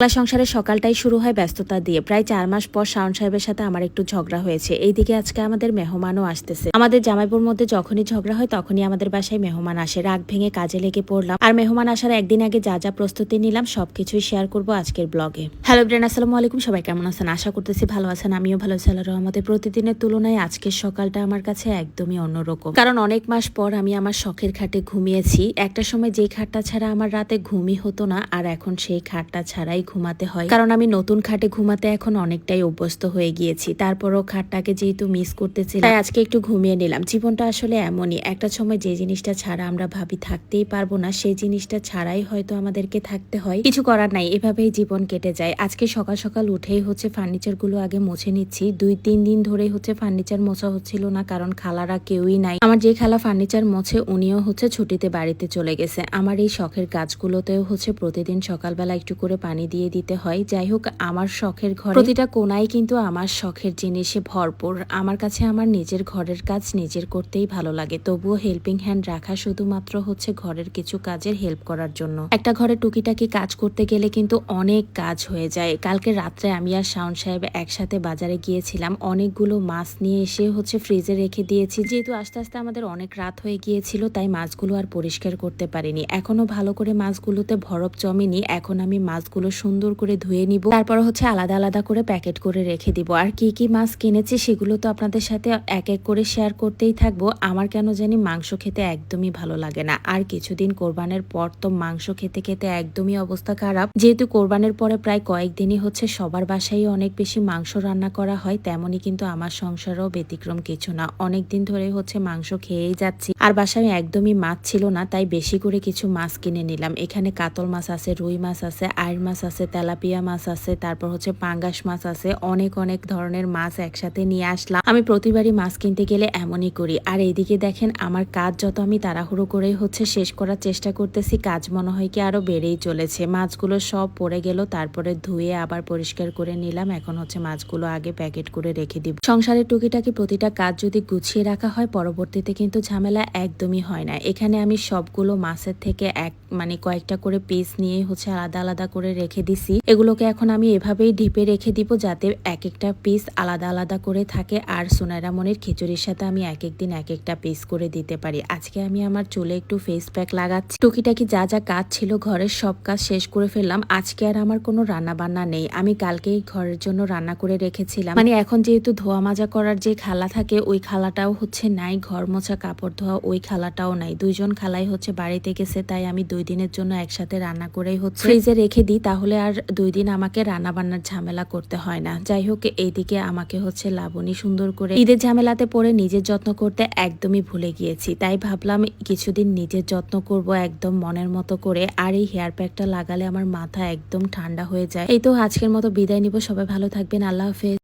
বাংলা সংসারের সকালটাই শুরু হয় ব্যস্ততা দিয়ে। প্রায় চার মাস পর শাওন সাহেবের সাথে আমার একটু ঝগড়া হয়েছে। এইদিকে আজকে আমাদের মেহমানও আসতেছে। আমাদের জামাইপুর মধ্যে যখনই ঝগড়া হয় তখনই আমাদের বাসায় মেহমান আসে। রাগ ভেঙে কাজে লেগে পড়লাম। আর মেহমান আসার একদিন আগে যা যা প্রস্তুতি নিলাম সবকিছুই শেয়ার করব আজকের ব্লগে। হ্যালো ব্রেন, আসসালামু আলাইকুম। সবাই কেমন আছেন? আশা করতেছি ভালো আছেন। আমিও ভালো আছি আল্লাহর রহমতে। প্রতিদিনের তুলনায় আজকের সকালটা আমার কাছে একদমই অন্যরকম। কারণ অনেক মাস পর আমি আমার শখের খাটে ঘুমিয়েছি। একটা সময় যেই খাটটা ছাড়া আমার রাতে ঘুমই হতো না, আর এখন সেই খাটটা ছাড়াই ঘুমাতে হয়। কারণ আমি নতুন খাটে ঘুমাতে এখন অনেকটাই অভ্যস্ত হয়ে গিয়েছি। তারপরও খাটটাকে যেহেতু মিস করতেছি তাই আজকে একটু ঘুমিয়ে নিলাম। জীবনটা আসলে এমনই, একটা সময় যে জিনিসটা ছাড়া আমরা ভাবি থাকতেই পারব না, সেই জিনিসটা ছাড়াই হয়তো আমাদেরকে থাকতে হয়। কিছু করার নাই, এভাবেই জীবন কেটে যায়। আজকে সকাল সকাল উঠেই হচ্ছে ফার্নিচারগুলো আগে মুছে নিচ্ছি। দুই, তিন দিন ধরেই হচ্ছে ফার্নিচার মোছা হচ্ছিল না, কারণ খালারা কেউই নাই। আমার যে খালা ফার্নিচার মোছে, উনিও হচ্ছে ছুটিতে বাড়িতে চলে গেছে। আমার এই শখের গাছগুলোতেও হচ্ছে প্রতিদিন সকালবেলা একটু করে পানি দিয়ে দিতে হয়। যাই হোক, আমার শখের ঘর প্রতিটা কোনায় কিন্তু আমার শখের জিনিসে ভরপুর। আমার কাছে আমার নিজের ঘরের কাজ নিজের করতেই ভালো লাগে। তবুও হেল্পিং হ্যান্ড রাখা শুধুমাত্র হচ্ছে ঘরের কিছু কাজের হেল্প করার জন্য। একটা ঘরে টুকিটাকি কাজ করতে গেলে কিন্তু অনেক কাজ হয়ে যায়। কালকে রাত্রে আমি আর শাওন সাহেব একসাথে বাজারে গিয়েছিলাম। অনেকগুলো মাছ নিয়ে এসে হচ্ছে ফ্রিজে রেখে দিয়েছি। যেহেতু আস্তে আস্তে আমাদের অনেক রাত হয়ে গিয়েছিল, তাই মাছগুলো আর পরিষ্কার করতে পারিনি। এখনও ভালো করে মাছগুলোতে ভরপ জমেনি। এখন আমি মাছগুলো সুন্দর করে ধুয়ে নিব। তারপর হচ্ছে আলাদা আলাদা করে প্যাকেট করে রেখে দিব। আর কি কি মাছ কিনেছি সেগুলো তো আপনাদের সাথে এক এক করে শেয়ার করতেই থাকব। আমার কেন জানি মাংস খেতে একদমই ভালো লাগে না। আর কিছুদিন কোরবানের পর তো মাংস খেতে খেতে একদমই অবস্থা খারাপ। যেহেতু কোরবানের পরে প্রায় কয়েকদিনই হচ্ছে সবার বাসায় অনেক বেশি মাংস রান্না করা হয়, তেমনই কিন্তু আমার সংসারও ব্যতিক্রম কিছু না। অনেক দিন ধরে হচ্ছে মাংস খেয়েই যাচ্ছি। আর বাসায় একদমই মাছ ছিল না, তাই বেশি করে কিছু মাছ কিনে নিলাম। এখানে কাতল মাছ আছে, রুই মাছ আছে আইর মাছ আছে তেলাপিয়া মাছ আছে, তারপর হচ্ছে পাঙ্গাস মাছ আছে, অনেক অনেক ধরনের মাছ একসাথে নিয়ে আসলাম। আমি প্রতিবারই মাছ কিনতে গেলে এমনই করি। আর এইদিকে দেখেন, আমার কাজ যত আমি তাড়াহুড়ো করে হচ্ছে শেষ করার চেষ্টা করতেছি, কাজ মনে হয় কি আরও বেড়েই চলেছে। মাছগুলো সব পড়ে গেল, তারপরে ধুয়ে আবার পরিষ্কার করে নিলাম। এখন হচ্ছে মাছগুলো আগে প্যাকেট করে রেখে দিব। সংসারের টুকিটাকি প্রতিটা কাজ যদি গুছিয়ে রাখা হয়, পরবর্তীতে কিন্তু ঝামেলা একদমই হয় না। এখানে আমি সবগুলো মাছের থেকে এক মানে কয়েকটা করে পিস নিয়ে হচ্ছে আলাদা আলাদা করে রেখে দিছি। এগুলোকে এখন আমি এভাবেই ঢিপে রেখে দিব যাতে এক একটা পিস আলাদা আলাদা করে থাকে আর সোনাইরা মনির খিচুড়ির সাথে আমি এক একদিন এক একটা পিস করে দিতে পারি। আজকে আমি আমার চুলে একটু ফেস প্যাক লাগাচ্ছি। টুকিটাকি যা যা কাজ ছিল ঘরের সব কাজ শেষ করে ফেললাম। আজকে আর আমার কোনো রান্না বান্না নেই। আমি কালকেই ঘরের জন্য রান্না করে রেখেছিলাম। মানে এখন যেহেতু ধোয়া মাজা করার যে খালা থাকে, ওই খালাটাও হচ্ছে নাই। ঘর মোছা, কাপড় ধোয়া, ওই খালাটাও নাই। দুইজন খালাই হচ্ছে বাড়িতে গেছে তাই আমি দুই দিনের জন্য একসাথে রান্না করেই হচ্ছে। ফ্রিজে রেখে দিই, তাহলে আর দুই দিন আমাকে রান্না বান্নার ঝামেলা করতে হয় না। যাই হোক, এইদিকে আমাকে হচ্ছে লাবণী সুন্দর করে ঈদের ঝামেলাতে পড়ে নিজের যত্ন করতে একদমই ভুলে গিয়েছি। তাই ভাবলাম কিছুদিন নিজের যত্ন করব একদম মনের মতো করে, আর এই হেয়ার প্যাকটা লাগালে আমার মাথা একদম ঠান্ডা হয়ে যায়। এই তো আজকের মতো বিদায় নিব। সবাই ভালো থাকবেন। আল্লাহ হাফেজ।